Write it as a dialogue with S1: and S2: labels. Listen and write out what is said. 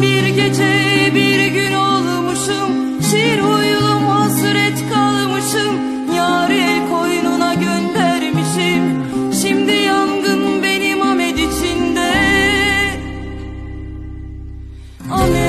S1: Bir gece bir gün olmuşum. Şir huylum hasret kalmışım. Yari koynuna göndermişim. Şimdi yangın benim Ahmet içinde. Ahmet.